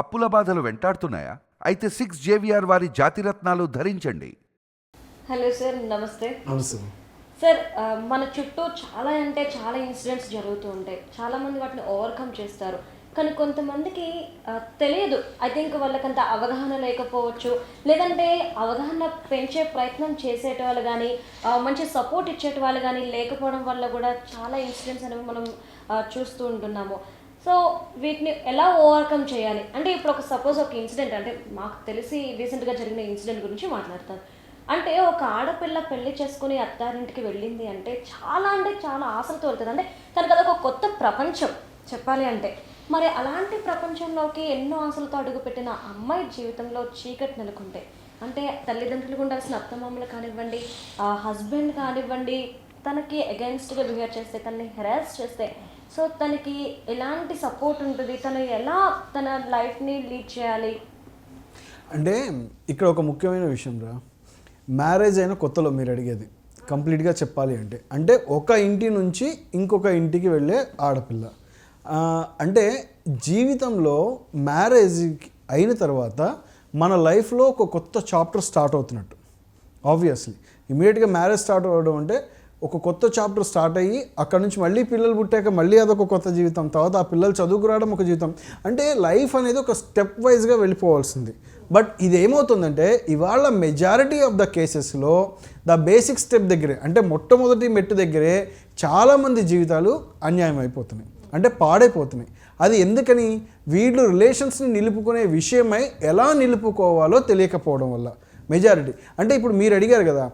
అప్పుల బాధలు వెంటాడుతున్నాయా? అయితే సిక్స్ జేవిఆర్ వారి జాతిరత్నాలు ధరించండి. హలో సార్ నమస్తే. నమస్తే. సార్ మన చుట్టూ చాలా అంటే చాలా ఇన్సిడెంట్స్ జరుగుతూ ఉంటాయి. చాలామంది వాటిని ఓవర్కమ్ చేస్తారు. కానీ కొంతమందికి తెలియదు. ఐ థింక్ వాళ్ళకంత అవగాహన లేకపోవచ్చు. లేదంటే అవగాహన పెంచే ప్రయత్నం చేసేట వాళ్ళు కానీ మంచి సపోర్ట్ ఇచ్చేట వాళ్ళు కానీ లేకపోవడం వల్ల కూడా చాలా ఇన్సిడెంట్స్ అనేవి మనం చూస్తూ ఉంటున్నాము. సో వీటిని ఎలా ఓవర్కమ్ చేయాలి? అంటే ఇప్పుడు ఒక సపోజ్ ఒక ఇన్సిడెంట్ అంటే మాకు తెలిసి రీసెంట్గా జరిగిన ఇన్సిడెంట్ గురించి మాట్లాడతాను అంటే ఒక ఆడపిల్ల పెళ్ళి చేసుకుని అత్తారింటికి వెళ్ళింది అంటే చాలా అంటే చాలా ఆశలతో వెళ్తుంది అంటే తనకు అదొక కొత్త ప్రపంచం చెప్పాలి అంటే. మరి అలాంటి ప్రపంచంలోకి ఎన్నో ఆశలతో అడుగుపెట్టిన అమ్మాయి జీవితంలో చీకటి నెలకొంటే అంటే తల్లిదండ్రులకు ఉండాల్సిన అత్తమామలు కానివ్వండి హస్బెండ్ కానివ్వండి తనకి అగెన్స్ట్గా బిహేవ్ చేస్తే తనని హెరాస్ చేస్తే సో తనకి ఎలాంటి సపోర్ట్ ఉంటుంది? తను ఎలా తన లైఫ్ని లీడ్ చేయాలి? అంటే ఇక్కడ ఒక ముఖ్యమైన విషయం రా. మ్యారేజ్ అయిన కొత్తలో మీరు అడిగేది. కంప్లీట్గా చెప్పాలి అంటే. అంటే ఒక ఇంటి నుంచి ఇంకొక ఇంటికి వెళ్ళే ఆడపిల్ల. అంటే జీవితంలో మ్యారేజ్ అయిన తర్వాత మన లైఫ్లో ఒక కొత్త చాప్టర్ స్టార్ట్ అవుతున్నట్టు. ఆబ్వియస్లీ ఇమీడియట్గా మ్యారేజ్ స్టార్ట్ అవ్వడం అంటే ఒక కొత్త చాప్టర్ స్టార్ట్ అయ్యి అక్కడ నుంచి మళ్ళీ పిల్లలు పుట్టాక మళ్ళీ అదొక కొత్త జీవితం తర్వాత ఆ పిల్లలు చదువుకురావడం ఒక జీవితం. అంటే లైఫ్ అనేది ఒక స్టెప్ వైజ్గా వెళ్ళిపోవాల్సింది. బట్ ఇది ఏమవుతుందంటే ఇవాళ మెజారిటీ ఆఫ్ ద కేసెస్లో ద బేసిక్ స్టెప్ దగ్గరే అంటే మొట్టమొదటి మెట్టు దగ్గరే చాలామంది జీవితాలు అన్యాయం అయిపోతున్నాయి. అంటే పాడైపోతున్నాయి. అది ఎందుకని? వీళ్ళు రిలేషన్స్ని నిలుపుకునే విషయమై ఎలా నిలుపుకోవాలో తెలియకపోవడం వల్ల. మెజారిటీ. అంటే ఇప్పుడు మీరు అడిగారు కదా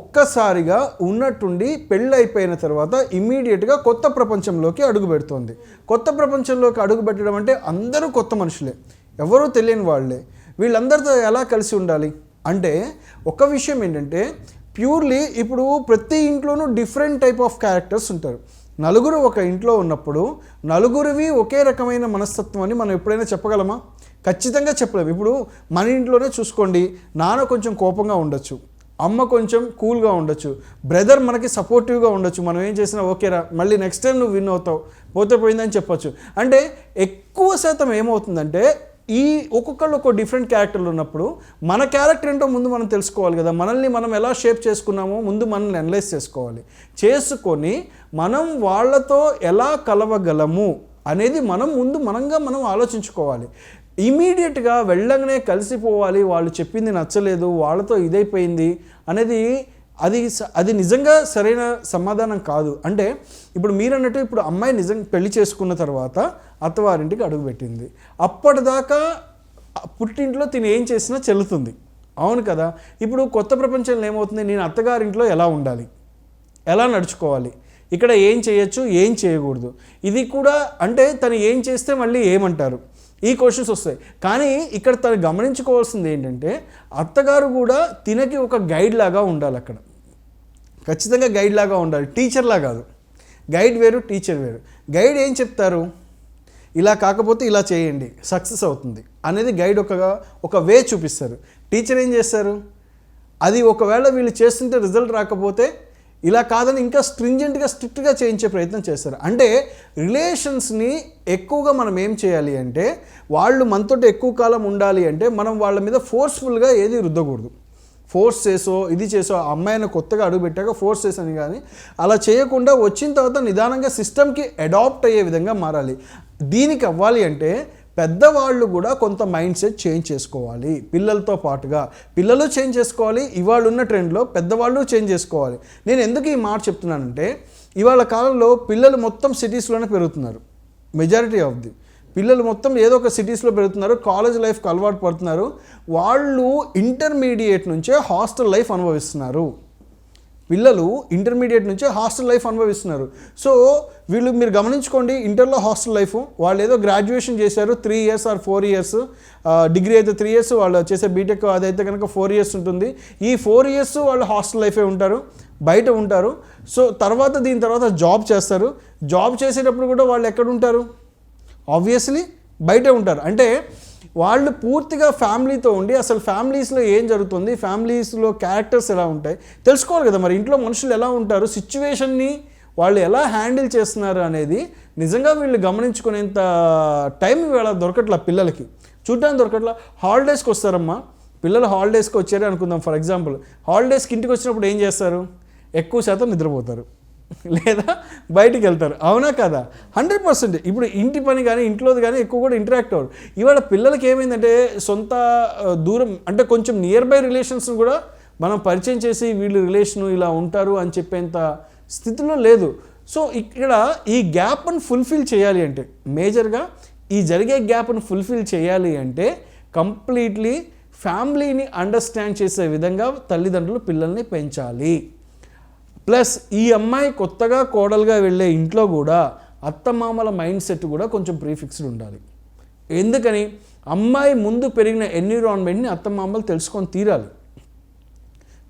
ఒక్కసారిగా ఉన్నట్టుండి పెళ్ళి అయిపోయిన తర్వాత ఇమ్మీడియట్గా కొత్త ప్రపంచంలోకి అడుగు పెడుతోంది. కొత్త ప్రపంచంలోకి అడుగు పెట్టడం అంటే అందరూ కొత్త మనుషులే. ఎవరూ తెలియని వాళ్ళే. వీళ్ళందరితో ఎలా కలిసి ఉండాలి? అంటే ఒక విషయం ఏంటంటే ప్యూర్లీ ఇప్పుడు ప్రతి ఇంట్లోనూ డిఫరెంట్ టైప్ ఆఫ్ క్యారెక్టర్స్ ఉంటారు. నలుగురు ఒక ఇంట్లో ఉన్నప్పుడు నలుగురివి ఒకే రకమైన మనస్తత్వం అని మనం ఎప్పుడైనా చెప్పగలమా? ఖచ్చితంగా చెప్పలేము ఇప్పుడు మన ఇంట్లోనే చూసుకోండి నాన్న కొంచెం కోపంగా ఉండొచ్చు అమ్మ కొంచెం కూల్గా ఉండొచ్చు బ్రదర్ మనకి సపోర్టివ్గా ఉండొచ్చు. మనం ఏం చేసినా ఓకేరా మళ్ళీ నెక్స్ట్ టైం నువ్వు విన్ అవుతావు పోతే పోయిందని చెప్పొచ్చు. అంటే ఎక్కువ శాతం ఏమవుతుందంటే ఈ ఒక్కొక్కళ్ళు ఒక్కో డిఫరెంట్ క్యారెక్టర్లు ఉన్నప్పుడు మన క్యారెక్టర్ ఏంటో ముందు మనం తెలుసుకోవాలి కదా. మనల్ని మనం ఎలా షేప్ చేసుకున్నామో ముందు మనల్ని అనలైజ్ చేసుకోవాలి. చేసుకొని మనం వాళ్ళతో ఎలా కలవగలము అనేది మనం ముందు మనంగా మనం ఆలోచించుకోవాలి. ఇమీడియట్గా వెళ్ళగానే కలిసిపోవాలి వాళ్ళు చెప్పింది నచ్చలేదు వాళ్ళతో ఇదైపోయింది అనేది అది స- అది నిజంగా సరైన సమాధానం కాదు. అంటే ఇప్పుడు మీరు అన్నట్టు ఇప్పుడు అమ్మాయి నిజంగా పెళ్ళి చేసుకున్న తర్వాత అత్తవారింటికి అడుగుపెట్టింది అప్పటిదాకా పుట్టింట్లో తిని ఏం చేసినా చెల్లుతుంది. అవును కదా? ఇప్పుడు కొత్త ప్రపంచంలో ఏమవుతుంది? నేను అత్తగారింట్లో ఎలా ఉండాలి? ఎలా నడుచుకోవాలి? ఇక్కడ ఏం చేయొచ్చు? ఏం చేయకూడదు? ఇది కూడా అంటే తను ఏం చేస్తే మళ్ళీ ఏమంటారు? ఈ క్వశ్చన్స్ వస్తాయి. కానీ ఇక్కడ తను గమనించుకోవాల్సింది ఏంటంటే అత్తగారు కూడా తినకి ఒక గైడ్ లాగా ఉండాలి అక్కడ. ఖచ్చితంగా గైడ్ లాగా ఉండాలి. టీచర్లా కాదు. గైడ్ వేరు టీచర్ వేరు. గైడ్ ఏం చెప్తారు? ఇలా కాకపోతే ఇలా చేయండి. సక్సెస్ అవుతుంది. అనేది గైడ్ ఒక ఒక వే చూపిస్తారు. టీచర్ ఏం చేస్తారు? అది ఒకవేళ వీళ్ళు చేస్తుంటే రిజల్ట్ రాకపోతే ఇలా కాదని ఇంకా స్ట్రింజెంట్గా స్ట్రిక్ట్గా చేయించే ప్రయత్నం చేస్తారు. అంటే రిలేషన్స్ని ఎక్కువగా మనం ఏం చేయాలి అంటే వాళ్ళు మనతో ఎక్కువ కాలం ఉండాలి అంటే మనం వాళ్ళ మీద ఫోర్స్ఫుల్గా ఏది రుద్దకూడదు. ఫోర్స్ చేసో ఇది చేసో ఆ అమ్మాయిని కొత్తగా అడుగుపెట్టాక ఫోర్స్ చేసాను కానీ అలా చేయకుండా వచ్చిన తర్వాత నిదానంగా సిస్టమ్కి అడాప్ట్ అయ్యే విధంగా మారాలి. దీనికి అవ్వాలి అంటే పెద్దవాళ్ళు కూడా కొంత మైండ్ సెట్ చేంజ్ చేసుకోవాలి. పిల్లలతో పాటుగా. పిల్లలు చేంజ్ చేసుకోవాలి ఇవాళ ఉన్న ట్రెండ్లో పెద్దవాళ్ళు చేంజ్ చేసుకోవాలి. నేను ఎందుకు ఈ మాట చెప్తున్నానంటే ఇవాళ కాలంలో పిల్లలు మొత్తం సిటీస్లోనే పెరుగుతున్నారు. Majority of the. పిల్లలు మొత్తం ఏదో ఒక సిటీస్లో పెరుగుతున్నారు కాలేజ్ లైఫ్కి అలవాటు పడుతున్నారు. వాళ్ళు ఇంటర్మీడియట్ నుంచే హాస్టల్ లైఫ్ అనుభవిస్తున్నారు. పిల్లలు ఇంటర్మీడియట్ నుంచే హాస్టల్ లైఫ్ అనుభవిస్తున్నారు. సో వీళ్ళు మీరు గమనించుకోండి ఇంటర్లో హాస్టల్ లైఫ్ వాళ్ళు ఏదో గ్రాడ్యుయేషన్ చేశారు three years or four years degree అయితే త్రీ ఇయర్స్ వాళ్ళు చేసే బీటెక్ అదైతే కనుక ఫోర్ ఇయర్స్ ఉంటుంది. ఈ ఫోర్ ఇయర్స్ వాళ్ళు హాస్టల్ లైఫే ఉంటారు బయట ఉంటారు. సో తర్వాత దీని తర్వాత జాబ్ చేస్తారు. జాబ్ చేసేటప్పుడు కూడా వాళ్ళు ఎక్కడ ఉంటారు? ఆబ్వియస్లీ బయటే ఉంటారు. అంటే వాళ్ళు పూర్తిగా ఫ్యామిలీతో ఉండి అసలు ఫ్యామిలీస్లో ఏం జరుగుతుంది? ఫ్యామిలీస్లో క్యారెక్టర్స్ ఎలా ఉంటాయి? తెలుసుకోవాలి కదా మరి ఇంట్లో మనుషులు ఎలా ఉంటారు? సిచ్యువేషన్ని వాళ్ళు ఎలా హ్యాండిల్ చేస్తున్నారు అనేది నిజంగా వీళ్ళు గమనించుకునేంత టైం వేళ దొరకట్ల పిల్లలకి. చూడడానికి దొరకట్లా. హాలిడేస్కి వస్తారమ్మా. పిల్లలు హాలిడేస్కి వచ్చారు అనుకుందాం ఫర్ ఎగ్జాంపుల్. హాలిడేస్కి ఇంటికి వచ్చినప్పుడు ఏం చేస్తారు? ఎక్కువ శాతం నిద్రపోతారు. లేదా బయటికి వెళ్తారు. అవునా కదా? Hundred percent. ఇప్పుడు ఇంటి పని కానీ ఇంట్లోది కానీ ఎక్కువ కూడా ఇంటరాక్ట్ అవ్వరు. ఇవాళ పిల్లలకి ఏమైందంటే సొంత దూరం అంటే కొంచెం నియర్ బై రిలేషన్స్ని కూడా మనం పరిచయం చేసి వీళ్ళు రిలేషన్ ఇలా ఉంటారు అని చెప్పేంత స్థితిలో లేదు. సో ఇక్కడ ఈ గ్యాప్ని ఫుల్ఫిల్ చేయాలి అంటే మేజర్గా ఈ జరిగే గ్యాప్ను ఫుల్ఫిల్ చేయాలి అంటే కంప్లీట్లీ ఫ్యామిలీని అండర్స్టాండ్ చేసే విధంగా తల్లిదండ్రులు పిల్లల్ని పెంచాలి. ప్లస్ ఈ అమ్మాయి కొత్తగా కోడలుగా వెళ్ళే ఇంట్లో కూడా అత్తమామల మైండ్ సెట్ కూడా కొంచెం ప్రీఫిక్స్డ్ ఉండాలి. ఎందుకని? అమ్మాయి ముందు పెరిగిన ఎన్విరాన్మెంట్ని అత్తమామలు తెలుసుకొని తీరాలి.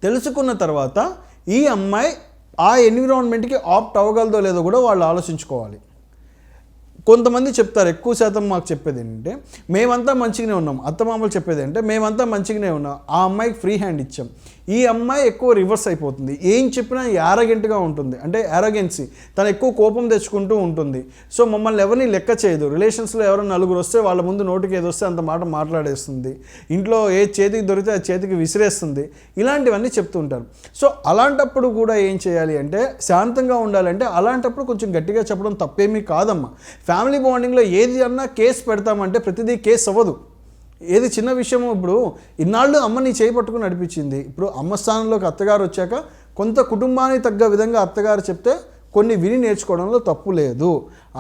తెలుసుకున్న తర్వాత ఈ అమ్మాయి ఆ ఎన్విరాన్మెంట్కి ఆప్ట్ అవ్వగలదో లేదో కూడా వాళ్ళు ఆలోచించుకోవాలి. కొంతమంది చెప్తారు ఎక్కువ శాతం మాకు చెప్పేది ఏంటంటే మేమంతా మంచిగానే ఉన్నాం. అత్తమామలు చెప్పేది అంటే మేమంతా మంచిగానే ఉన్నాం. ఆ అమ్మాయికి ఫ్రీ హ్యాండ్ ఇచ్చాం. ఈ అమ్మాయి ఎక్కువ రివర్స్ అయిపోతుంది. ఏం చెప్పినా యారగెంట్గా ఉంటుంది. అంటే యారగెన్సీ తను ఎక్కువ కోపం తెచ్చుకుంటూ ఉంటుంది. సో మమ్మల్ని ఎవరిని లెక్క చేయదు. రిలేషన్స్లో ఎవరైనా నలుగురు వస్తే వాళ్ళ ముందు నోటికి ఏది వస్తే అంత మాట మాట్లాడేస్తుంది. ఇంట్లో ఏ చేతికి దొరికితే ఆ చేతికి విసిరేస్తుంది. ఇలాంటివన్నీ చెప్తూ ఉంటారు. సో అలాంటప్పుడు కూడా ఏం చేయాలి అంటే శాంతంగా ఉండాలంటే అలాంటప్పుడు కొంచెం గట్టిగా చెప్పడం తప్పేమీ కాదమ్మా. ఫ్యామిలీ బాండింగ్లో ఏది అన్నా కేసు పెడతామంటే ప్రతిదీ కేసు అవ్వదు. ఏది చిన్న విషయము ఇప్పుడు ఇన్నాళ్ళు అమ్మని చేయి పట్టుకుని నడిపించింది. ఇప్పుడు అమ్మ స్థానంలోకి అత్తగారు వచ్చాక కొంత కుటుంబానికి తగ్గ విధంగా అత్తగారు చెప్తే కొన్ని విని నేర్చుకోవడంలో తప్పు లేదు.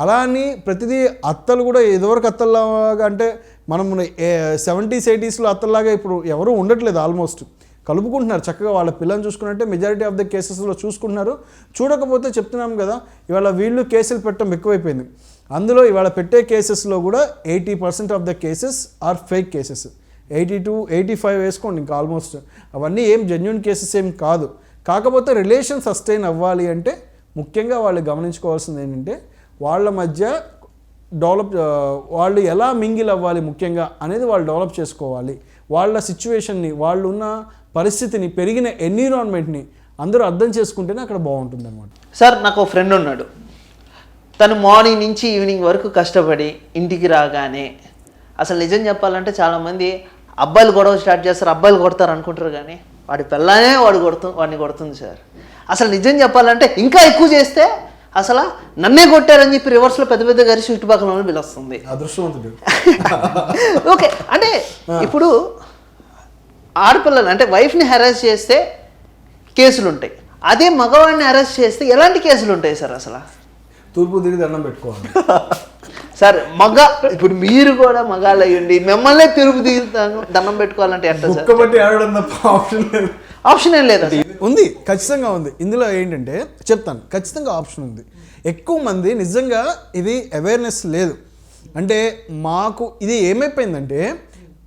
అలా అని ప్రతిదీ అత్తలు కూడా ఇదివరకు అత్తల్లాగా అంటే మనం సెవెంటీస్ ఎయిటీస్లో అత్తల్లాగా ఇప్పుడు ఎవరూ ఉండట్లేదు ఆల్మోస్ట్ కలుపుకుంటున్నారు. చక్కగా వాళ్ళ పిల్లల్ని చూసుకున్నట్టే మెజారిటీ ఆఫ్ ద కేసెస్లో చూసుకుంటున్నారు. చూడకపోతే చెప్తున్నాం కదా ఇవాళ వీళ్ళు కేసులు పెట్టడం ఎక్కువైపోయింది. అందులో ఇవాళ పెట్టే కేసెస్లో కూడా eighty percent of the cases are fake cases. Eighty to eighty five వేసుకోండి ఇంకా ఆల్మోస్ట్. అవన్నీ ఏం జెన్యున్ కేసెస్ ఏం కాదు. కాకపోతే రిలేషన్ సస్టైన్ అవ్వాలి అంటే ముఖ్యంగా వాళ్ళు గమనించుకోవాల్సింది ఏంటంటే వాళ్ళ మధ్య డెవలప్ వాళ్ళు ఎలా మింగిల్ అవ్వాలి ముఖ్యంగా అనేది వాళ్ళు డెవలప్ చేసుకోవాలి. వాళ్ళ సిచ్యువేషన్ని వాళ్ళు ఉన్న పరిస్థితిని పెరిగిన ఎన్విరాన్మెంట్ని అందరూ అర్థం చేసుకుంటేనే అక్కడ బాగుంటుంది అనమాట సార్ నాకు ఒక ఫ్రెండ్ ఉన్నాడు. తను మార్నింగ్ నుంచి ఈవినింగ్ వరకు కష్టపడి ఇంటికి రాగానే అసలు నిజం చెప్పాలంటే చాలామంది అబ్బాయిలు గొడవ స్టార్ట్ చేస్తారు అబ్బాయిలు కొడతారు అనుకుంటారు కానీ వాడి పిల్లనే వాడు కొడుతు వాడిని కొడుతుంది సార్. అసలు నిజం చెప్పాలంటే ఇంకా ఎక్కువ చేస్తే అసలు నన్నే కొట్టారని చెప్పి రివర్స్లో పెద్ద పెద్ద గరిచి చుట్టుపక్కల పిలుస్తుంది. అదృష్టవంతుడు ఓకే అంటే ఇప్పుడు ఆడపిల్లలు అంటే వైఫ్ని హెరాస్ చేస్తే కేసులు ఉంటాయి అదే మగవాడిని అరెస్ట్ చేస్తే ఎలాంటి కేసులు ఉంటాయి సార్ అసలు? తూర్పు తిరిగి దండం పెట్టుకోవాలి. సార్ మగ ఇప్పుడు మీరు కూడా మగాళ్ళు అయ్యండి మిమ్మల్ని తిరుగు దిగుతాను దండం పెట్టుకోవాలంటే ఎట్లా సార్? కుక్క బట్టి ఆడడం తప్ప ఆప్షన్ లేదు. ఆప్షన్ ఏం లేదా ఉంది ఖచ్చితంగా ఉంది. ఇందులో ఏంటంటే చెప్తాను ఖచ్చితంగా ఆప్షన్ ఉంది. ఎక్కువ మంది నిజంగా ఇది అవేర్నెస్ లేదు. అంటే మాకు ఇది ఏమైపోయిందంటే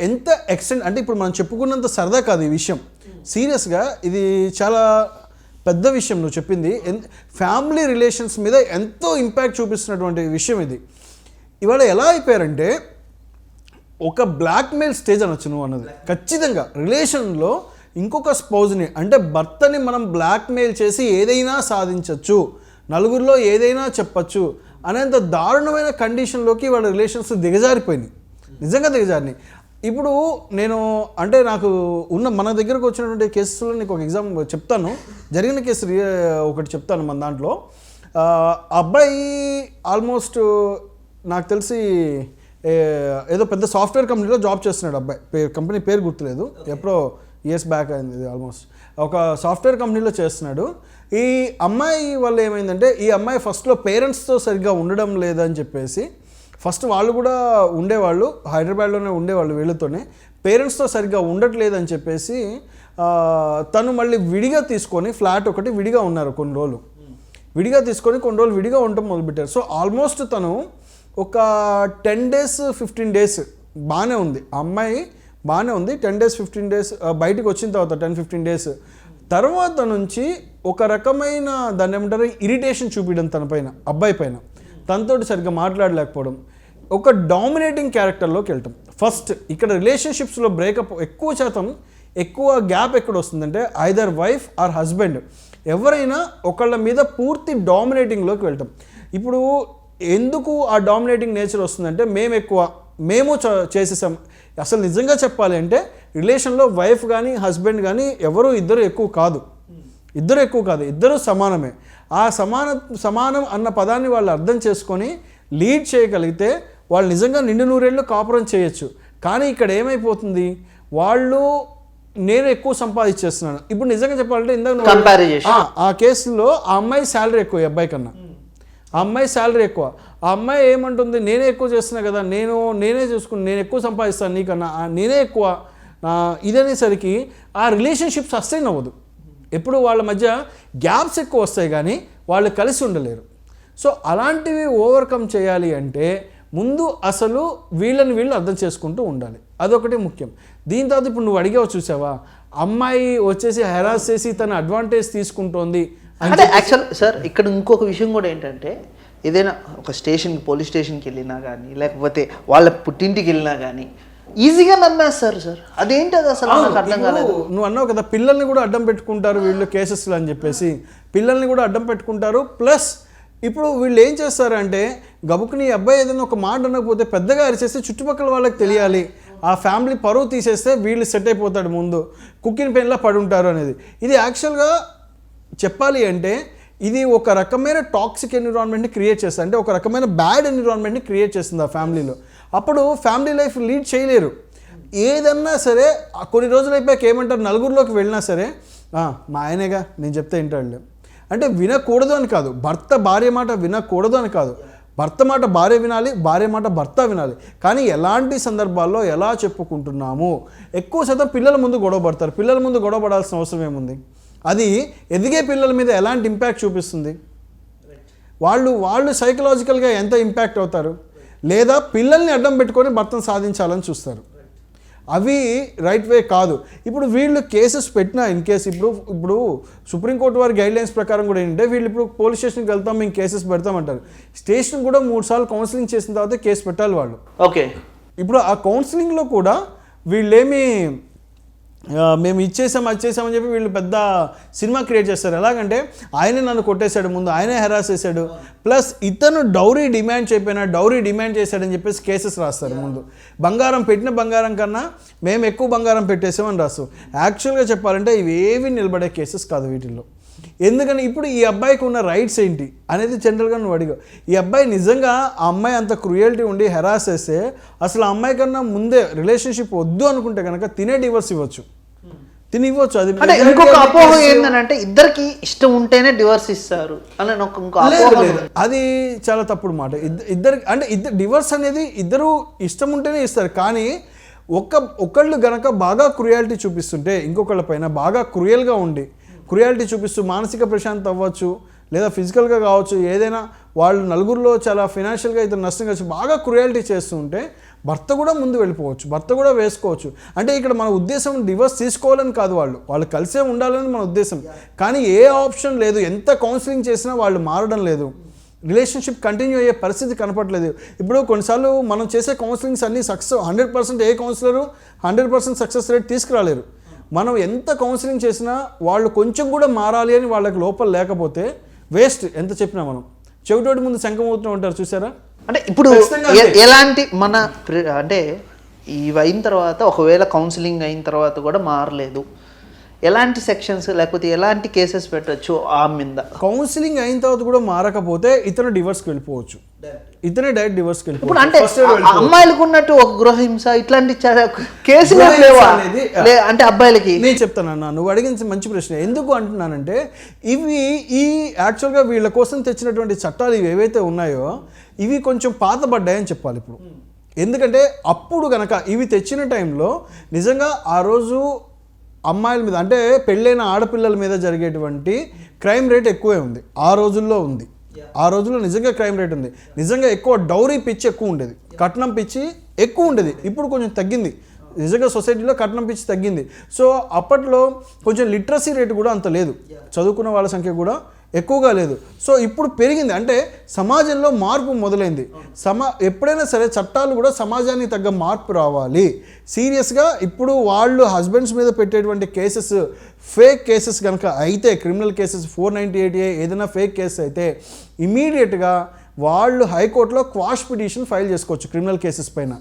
ఎంత ఎక్స్టెంట్ అంటే ఇప్పుడు మనం చెప్పుకున్నంత సరదా కాదు ఈ విషయం. సీరియస్గా ఇది చాలా పెద్ద విషయం నువ్వు చెప్పింది. ఫ్యామిలీ రిలేషన్స్ మీద ఎంతో ఇంపాక్ట్ చూపిస్తున్నటువంటి విషయం ఇది. ఇవాళ ఎలా అయిపోయారంటే ఒక బ్లాక్మెయిల్ స్టేజ్ అనొచ్చు నువ్వు అన్నది. ఖచ్చితంగా రిలేషన్లో ఇంకొక స్పౌజ్ని అంటే భర్తని మనం బ్లాక్మెయిల్ చేసి ఏదైనా సాధించవచ్చు నలుగురిలో ఏదైనా చెప్పచ్చు అనేంత దారుణమైన కండిషన్లోకి వాళ్ళ రిలేషన్స్ దిగజారిపోయినాయి. నిజంగా దిగజారినాయి. ఇప్పుడు నేను అంటే నాకు ఉన్న మన దగ్గరకు వచ్చినటువంటి కేసులో నీకు ఒక ఎగ్జామ్ చెప్తాను. జరిగిన కేసు ఒకటి చెప్తాను మన దాంట్లో. అబ్బాయి ఆల్మోస్ట్ నాకు తెలిసి ఏదో పెద్ద సాఫ్ట్వేర్ కంపెనీలో జాబ్ చేస్తున్నాడు అబ్బాయి. పేరు కంపెనీ పేరు గుర్తులేదు. ఎప్పుడో ఇయర్స్ బ్యాక్ అయింది ఇది ఆల్మోస్ట్ ఒక సాఫ్ట్వేర్ కంపెనీలో చేస్తున్నాడు. ఈ అమ్మాయి వల్ల ఏమైందంటే ఈ అమ్మాయి ఫస్ట్లో పేరెంట్స్తో సరిగ్గా ఉండడం లేదని చెప్పేసి ఫస్ట్ వాళ్ళు కూడా ఉండేవాళ్ళు హైదరాబాద్లోనే ఉండేవాళ్ళు వీళ్ళతోనే. పేరెంట్స్తో సరిగ్గా ఉండట్లేదని చెప్పేసి తను మళ్ళీ విడిగా తీసుకొని ఫ్లాట్ ఒకటి విడిగా ఉన్నారు కొన్ని రోజులు. విడిగా తీసుకొని కొన్ని రోజులు విడిగా ఉండటం మొదలుపెట్టారు. సో ఆల్మోస్ట్ తను ఒక టెన్ డేస్ ఫిఫ్టీన్ డేస్ బాగానే ఉంది. ఆ అమ్మాయి బాగానే ఉంది. టెన్ డేస్ ఫిఫ్టీన్ డేస్ బయటకు వచ్చిన తర్వాత టెన్ ఫిఫ్టీన్ డేస్. తర్వాత నుంచి ఒక రకమైన దాన్ని ఏమంటారు ఇరిటేషన్ చూపించడం తన పైన అబ్బాయి పైన. తనతోటి సరిగ్గా మాట్లాడలేకపోవడం. ఒక డామినేటింగ్ క్యారెక్టర్లోకి వెళ్ళటం ఫస్ట్ ఇక్కడ రిలేషన్షిప్స్లో బ్రేకప్ ఎక్కువ శాతం ఎక్కువ గ్యాప్ ఎక్కడ వస్తుందంటే ఐదర్ వైఫ్ ఆర్ హస్బెండ్ ఎవరైనా ఒకళ్ళ మీద పూర్తి డామినేటింగ్లోకి వెళ్ళటం ఇప్పుడు ఎందుకు ఆ డామినేటింగ్ నేచర్ వస్తుందంటే మేము ఎక్కువ మేము చ- చేసేసాం. అసలు నిజంగా చెప్పాలి అంటే రిలేషన్లో వైఫ్ కానీ హస్బెండ్ కానీ ఎవరు ఇద్దరు ఎక్కువ కాదు. ఇద్దరు ఎక్కువ కాదు ఇద్దరు సమానమే. ఆ సమాన సమానం అన్న పదాన్ని వాళ్ళు అర్థం చేసుకొని లీడ్ చేయగలిగితే వాళ్ళు నిజంగా నిండు నూరేళ్ళు కాపురం చేయొచ్చు. కానీ ఇక్కడ ఏమైపోతుంది? వాళ్ళు నేను ఎక్కువ సంపాదించేస్తున్నాను. ఇప్పుడు నిజంగా చెప్పాలంటే ఇందాక. ఆ, కేసులో ఆ అమ్మాయి శాలరీ ఎక్కువ అబ్బాయి కన్నా. ఆ అమ్మాయి శాలరీ ఎక్కువ. ఆ అమ్మాయి ఏమంటుంది? నేనే ఎక్కువ చేస్తున్నా కదా నేను నేనే చూసుకుని నేను ఎక్కువ సంపాదిస్తాను నీకన్నా నేనే ఎక్కువ ఇదనేసరికి ఆ రిలేషన్షిప్ సస్టైన్ అవ్వదు. ఎప్పుడు వాళ్ళ మధ్య గ్యాప్స్ ఎక్కువ వస్తాయి కానీ వాళ్ళు కలిసి ఉండలేరు. సో అలాంటివి ఓవర్కమ్ చేయాలి అంటే ముందు అసలు వీళ్ళని వీళ్ళు అర్థం చేసుకుంటూ ఉండాలి. అదొకటి ముఖ్యం. దీని తర్వాత ఇప్పుడు నువ్వు అడిగావు చూసావా? అమ్మాయి వచ్చేసి హెరాస్ చేసి తన అడ్వాంటేజ్ తీసుకుంటోంది అంటే యాక్చువల్ సార్ ఇక్కడ ఇంకొక విషయం కూడా ఏంటంటే ఏదైనా ఒక స్టేషన్ పోలీస్ స్టేషన్కి వెళ్ళినా కానీ లేకపోతే వాళ్ళ పుట్టింటికి వెళ్ళినా కానీ ఈజీగా నమ్మేస్తారు సార్. అదేంటి అది అసలు నాకు అర్థం కాలేదు. నువ్వు అన్నావు కదా పిల్లల్ని కూడా అడ్డం పెట్టుకుంటారు వీళ్ళు కేసెస్లు అని చెప్పేసి. పిల్లల్ని కూడా అడ్డం పెట్టుకుంటారు. ప్లస్ ఇప్పుడు వీళ్ళు ఏం చేస్తారంటే గబుకుని అబ్బాయి ఏదైనా ఒక మాట అనకపోతే పెద్దగా అరిచేస్తే చుట్టుపక్కల వాళ్ళకి తెలియాలి. ఆ ఫ్యామిలీ పరువు తీసేస్తే వీళ్ళు సెట్ అయిపోతాడు ముందు. కుక్కిన పెన్లా పడి ఉంటారు అనేది. ఇది యాక్చువల్గా చెప్పాలి అంటే ఇది ఒక రకమైన టాక్సిక్ ఎన్విరాన్మెంట్ని క్రియేట్ చేస్తుంది. అంటే ఒక రకమైన బ్యాడ్ ఎన్విరాన్మెంట్ని క్రియేట్ చేస్తుంది ఆ ఫ్యామిలీలో. అప్పుడు ఫ్యామిలీ లైఫ్ లీడ్ చేయలేరు. ఏదన్నా సరే కొన్ని రోజులు అయిపోయాక ఏమంటారు నలుగురిలోకి వెళ్ళినా సరే మా ఆయనేగా నేను చెప్తే వింటాడులే. అంటే వినకూడదు అని కాదు. భర్త భార్య మాట వినకూడదు అని కాదు. భర్త మాట భార్య వినాలి భార్య మాట భర్త వినాలి. కానీ ఎలాంటి సందర్భాల్లో ఎలా చెప్పుకుంటున్నాము? ఎక్కువ శాతం పిల్లల ముందు గొడవ పడతారు. పిల్లల ముందు గొడవ పడాల్సిన అవసరం ఏముంది? అది ఎదిగే పిల్లల మీద ఎలాంటి ఇంపాక్ట్ చూపిస్తుంది? వాళ్ళు వాళ్ళు సైకలాజికల్గా ఎంత ఇంపాక్ట్ అవుతారు? లేదా పిల్లల్ని అడ్డం పెట్టుకొని భర్తను సాధించాలని చూస్తారు. అవి రైట్ వే కాదు. ఇప్పుడు వీళ్ళు కేసెస్ పెట్టినా ఇన్ కేసు ఇప్పుడు ఇప్పుడు సుప్రీంకోర్టు వారి గైడ్ లైన్స్ ప్రకారం కూడా ఏంటంటే వీళ్ళు ఇప్పుడు పోలీస్ స్టేషన్కి వెళ్తాం మేము కేసెస్ పెడతామంటారు. స్టేషన్ కూడా మూడు సార్లు కౌన్సిలింగ్ చేసిన తర్వాత కేసు పెట్టాలి వాళ్ళు. ఓకే ఇప్పుడు ఆ కౌన్సిలింగ్లో కూడా వీళ్ళేమి మేము ఇచ్చేసాం అది చేసామని చెప్పి వీళ్ళు పెద్ద సినిమా క్రియేట్ చేస్తారు. ఎలాగంటే ఆయనే నన్ను కొట్టేశాడు ముందు ఆయనే హెరాస్ చేశాడు. ప్లస్ ఇతను డౌరీ డిమాండ్ చెప్పిన డౌరీ డిమాండ్ చేశాడని చెప్పేసి కేసెస్ రాస్తారు ముందు. బంగారం పెట్టిన బంగారం కన్నా మేము ఎక్కువ బంగారం పెట్టేసామని రాస్తాం యాక్చువల్గా చెప్పాలంటే ఇవేవి నిలబడే కేసెస్ కాదు వీటిల్లో. ఎందుకని ఇప్పుడు ఈ అబ్బాయికి ఉన్న రైట్స్ ఏంటి అనేది జనరల్గా నువ్వు అడిగావు. ఈ అబ్బాయి నిజంగా ఆ అమ్మాయి అంత క్రుయల్టీ ఉండి హెరాస్ చేస్తే అసలు ఆ అమ్మాయి కన్నా ముందే రిలేషన్షిప్ వద్దు అనుకుంటే కనుక తినే డివర్స్ ఇవ్వచ్చు. తిని ఇవ్వచ్చు. అది అంటే ఇంకొక అపోహ ఏంటంటే ఇద్దరికి ఇష్టం ఉంటేనే డివర్స్ ఇస్తారు అని లేదు. అది చాలా తప్పుడు మాట. ఇద్ద- ఇద్దరు అంటే ఇద్దరు డివర్స్ అనేది ఇద్దరు ఇష్టం ఉంటేనే ఇస్తారు. కానీ ఒక ఒకళ్ళు గనక బాగా క్రుయాలిటీ చూపిస్తుంటే ఇంకొకళ్ళ పైన బాగా క్రుయల్గా ఉండి క్రుయాలిటీ చూపిస్తూ మానసిక ప్రశాంతత అవ్వచ్చు లేదా ఫిజికల్గా కావచ్చు ఏదైనా వాళ్ళు నలుగురిలో చాలా ఫినాన్షియల్గా ఇతను నష్టం కావచ్చు బాగా క్రుయాలిటీ చేస్తూ ఉంటే భర్త కూడా ముందు వెళ్ళిపోవచ్చు భర్త కూడా వేసుకోవచ్చు. అంటే ఇక్కడ మన ఉద్దేశం డివర్స్ తీసుకోవాలని కాదు వాళ్ళు. వాళ్ళు కలిసే ఉండాలని మన ఉద్దేశం. కానీ ఏ ఆప్షన్ లేదు. ఎంత కౌన్సిలింగ్ చేసినా వాళ్ళు మారడం లేదు. రిలేషన్షిప్ కంటిన్యూ అయ్యే పరిస్థితి కనపట్లేదు ఇప్పుడు కొన్నిసార్లు మనం చేసే కౌన్సిలింగ్స్ అన్నీ సక్సెస్ హండ్రెడ్ పర్సెంట్ ఏ counsellor hundred percent success rate తీసుకురాలేరు. మనం ఎంత కౌన్సిలింగ్ చేసినా వాళ్ళు కొంచెం కూడా మారాలి అని వాళ్ళకి లోపల లేకపోతే వేస్ట్ ఎంత చెప్పినా మనం. చెవిటోటి ముందు శంఖమవుతూ ఉంటారు చూసారా అంటే ఇప్పుడు. ఎలాంటి మన అంటే ఇవి అయిన తర్వాత ఒకవేళ కౌన్సిలింగ్ అయిన తర్వాత కూడా మారలేదు. ఎలాంటి సెక్షన్స్ లేకపోతే ఎలాంటి కేసెస్ పెట్టొచ్చు ఆ మీద? కౌన్సిలింగ్ అయిన తర్వాత కూడా మారకపోతే ఇతను డివర్స్కి వెళ్ళిపోవచ్చు. ఇతనే డైరెక్ట్ డివర్స్కి ఇప్పుడు అంటే వెళ్ళిపోవచ్చు. అమ్మాయిలకు ఉన్నట్టు ఒక గృహహింస ఇట్లాంటి కేసులు అంటే అబ్బాయిలకి. నేను చెప్తాను అన్న నువ్వు అడిగిన మంచి ప్రశ్న. ఎందుకు అంటున్నానంటే ఇవి ఈ యాక్చువల్గా వీళ్ళ కోసం తెచ్చినటువంటి చట్టాలు ఇవి ఏవైతే ఉన్నాయో ఇవి కొంచెం పాతబడ్డాయని చెప్పాలి ఇప్పుడు. ఎందుకంటే అప్పుడు గనక ఇవి తెచ్చిన టైంలో నిజంగా ఆ రోజు అమ్మాయిల మీద అంటే పెళ్ళైన ఆడపిల్లల మీద జరిగేటువంటి క్రైమ్ రేట్ ఎక్కువే ఉంది. ఆ రోజుల్లో ఉంది. ఆ రోజుల్లో నిజంగా క్రైమ్ రేట్ ఉంది. నిజంగా ఎక్కువ డౌరీ పిచ్చి ఎక్కువ ఉండేది. కట్నం పిచ్చి ఎక్కువ ఉండేది. ఇప్పుడు కొంచెం తగ్గింది. నిజంగా సొసైటీలో కట్నం పిచ్చి తగ్గింది. సో అప్పట్లో కొంచెం లిటరసీ రేటు కూడా అంత లేదు. చదువుకున్న వాళ్ళ సంఖ్య కూడా ఎక్కువగా లేదు. సో ఇప్పుడు పెరిగింది. అంటే సమాజంలో మార్పు మొదలైంది. సమా ఎప్పుడైనా సరే చట్టాలు కూడా సమాజానికి తగ్గ మార్పు రావాలి. సీరియస్గా ఇప్పుడు వాళ్ళు హస్బెండ్స్ మీద పెట్టేటువంటి కేసెస్ ఫేక్ కేసెస్ కనుక అయితే criminal cases four ninety eight A ఏదైనా ఫేక్ కేసెస్ అయితే ఇమీడియట్గా వాళ్ళు హైకోర్టులో క్వాష్ పిటిషన్ ఫైల్ చేసుకోవచ్చు క్రిమినల్ కేసెస్ పైన.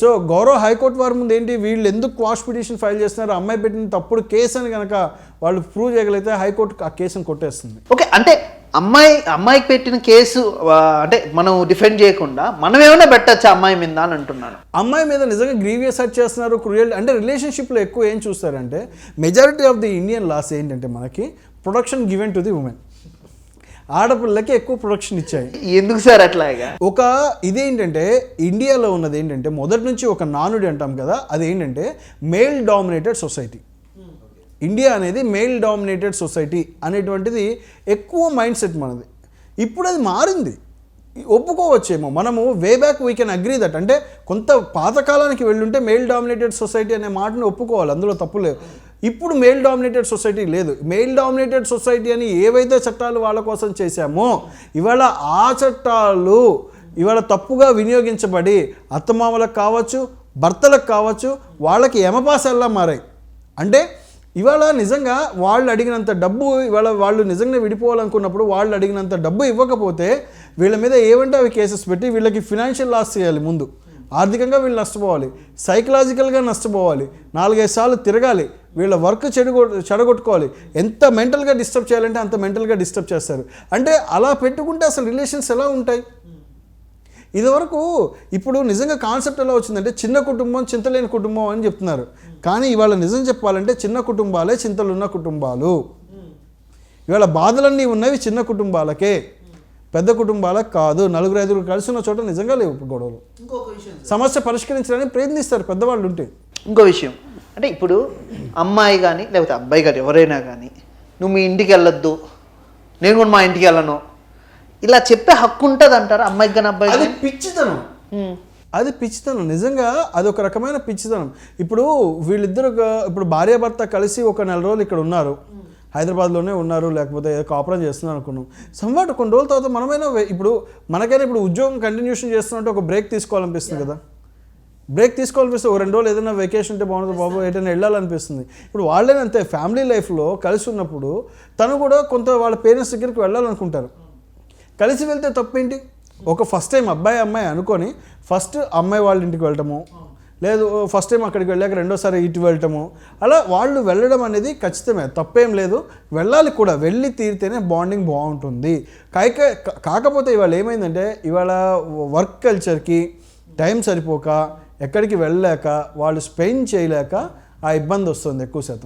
సో గౌరవ హైకోర్టు వారి ముందు ఏంటి? వీళ్ళు ఎందుకు క్వాష్ పిటిషన్ ఫైల్ చేస్తున్నారు? అమ్మాయి పెట్టిన తప్పుడు కేసు అని కనుక వాళ్ళు ప్రూవ్ చేయగలిగితే హైకోర్టు ఆ కేసును కొట్టేస్తుంది. ఓకే అంటే అమ్మాయి అమ్మాయికి పెట్టిన కేసు అంటే మనం డిఫెండ్ చేయకుండా మనం ఏమైనా పెట్టచ్చా అమ్మాయి మీద అని అంటున్నాను. అమ్మాయి మీద నిజంగా గ్రీవియస్ సెర్చ్ చేస్తున్నారు క్రూయల్ అంటే రిలేషన్షిప్లో ఎక్కువ ఏం చూస్తారంటే majority of the Indian laws ఏంటంటే మనకి production given to the women ఆడపిల్లకి ఎక్కువ ప్రొడక్షన్ ఇచ్చాయి. ఎందుకు సార్ అట్లాగా? ఒక ఇదేంటంటే ఇండియాలో ఉన్నది ఏంటంటే మొదటి నుంచి ఒక నానుడి అంటాం కదా అది ఏంటంటే మేల్ డామినేటెడ్ సొసైటీ ఇండియా అనేది మేల్ డామినేటెడ్ సొసైటీ అనేటువంటిది ఎక్కువ మైండ్ సెట్ మనది. ఇప్పుడు అది మారింది. ఒప్పుకోవచ్చేమో. మనము way back we can agree that అంటే కొంత పాతకాలానికి వెళ్ళుంటే మేల్ డామినేటెడ్ సొసైటీ అనే మాటని ఒప్పుకోవాలి. అందులో తప్పు లేదు. ఇప్పుడు మేల్ డామినేటెడ్ సొసైటీ లేదు. మేల్ డామినేటెడ్ సొసైటీ అని ఏవైతే చట్టాలు వాళ్ళ కోసం చేశామో ఇవాళ ఆ చట్టాలు ఇవాళ తప్పుగా వినియోగించబడి అత్తమామలకు కావచ్చు భర్తలకు కావచ్చు వాళ్ళకి యమపాసల్లా మారాయి. అంటే ఇవాళ నిజంగా వాళ్ళు అడిగినంత డబ్బు ఇవాళ వాళ్ళు నిజంగా విడిపోవాలనుకున్నప్పుడు వాళ్ళు అడిగినంత డబ్బు ఇవ్వకపోతే వీళ్ళ మీద ఏమంటే అవి కేసెస్ పెట్టి వీళ్ళకి ఫినాన్షియల్ లాస్ చేయాలి ముందు. ఆర్థికంగా వీళ్ళు నష్టపోవాలి. సైకలాజికల్గా నష్టపోవాలి. నాలుగైదు సార్లు తిరగాలి. వీళ్ళ వర్క్ చెడుగొ చెడగొట్టుకోవాలి. ఎంత మెంటల్గా డిస్టర్బ్ చేయాలంటే అంత మెంటల్గా డిస్టర్బ్ చేస్తారు. అంటే అలా పెట్టుకుంటే అసలు రిలేషన్స్ ఎలా ఉంటాయి? ఇదివరకు ఇప్పుడు నిజంగా కాన్సెప్ట్ ఎలా వచ్చిందంటే చిన్న కుటుంబం చింతలేని కుటుంబం అని చెప్తున్నారు. కానీ ఇవాళ నిజం చెప్పాలంటే చిన్న కుటుంబాలే చింతలున్న కుటుంబాలు. ఇవాళ బాధలన్నీ ఉన్నవి చిన్న కుటుంబాలకే. పెద్ద కుటుంబాలకు కాదు నలుగురు ఐదుగురు కలిసి ఉన్న చోట నిజంగా లేవు ఇప్పుడు గొడవలు. సమస్య పరిష్కరించడానికి ప్రయత్నిస్తారు పెద్దవాళ్ళు ఉంటే. ఇంకో విషయం అంటే ఇప్పుడు అమ్మాయి కానీ లేకపోతే అబ్బాయి కానీ ఎవరైనా కానీ నువ్వు మీ ఇంటికి వెళ్ళొద్దు నేను కూడా మా ఇంటికి వెళ్ళను. ఇలా చెప్పే హక్కు ఉంటుంది అంటారా అమ్మాయికి కానీ అబ్బాయి అది పిచ్చితనం. అది పిచ్చితనం. నిజంగా అది ఒక రకమైన పిచ్చితనం. ఇప్పుడు వీళ్ళిద్దరు ఒక- ఇప్పుడు భార్యాభర్త కలిసి ఒక నెల రోజులు ఇక్కడ ఉన్నారు. హైదరాబాద్లోనే ఉన్నారు లేకపోతే ఏదో కాపురం చేస్తున్నారు అనుకున్నాం. సంవాట్ కొన్ని రోజుల తర్వాత మనమైనా ఇప్పుడు మనకైనా ఇప్పుడు ఉద్యోగం కంటిన్యూషన్ చేస్తున్నట్టు ఒక బ్రేక్ తీసుకోవాలనిపిస్తుంది కదా. బ్రేక్ తీసుకోవాలనిపిస్తే ఒక రెండు రోజులు ఏదైనా వెకేషన్ ఉంటే బాగుంటుంది బాబు ఎటైనా వెళ్ళాలనిపిస్తుంది. ఇప్పుడు వాళ్ళే అంతే ఫ్యామిలీ లైఫ్లో కలిసి ఉన్నప్పుడు తను కూడా కొంత వాళ్ళ పేరెంట్స్ దగ్గరికి వెళ్ళాలనుకుంటారు. కలిసి వెళ్తే తప్పేంటి? ఒక ఫస్ట్ టైం అబ్బాయి అమ్మాయి అనుకొని ఫస్ట్ అమ్మాయి వాళ్ళ ఇంటికి వెళ్ళటము లేదు ఫస్ట్ టైం అక్కడికి వెళ్ళాక రెండోసారి ఇటు వెళ్ళటము. అలా వాళ్ళు వెళ్ళడం అనేది ఖచ్చితమే తప్పేం లేదు. వెళ్ళాలి కూడా వెళ్ళి తీరితేనే బాండింగ్ బాగుంటుంది. కాక కాకపోతే ఇవాళ ఏమైందంటే ఇవాళ వర్క్ కల్చర్కి టైం సరిపోక ఎక్కడికి వెళ్ళలేక వాళ్ళు స్పెండ్ చేయలేక ఆ ఇబ్బంది వస్తుంది ఎక్కువ శాతం.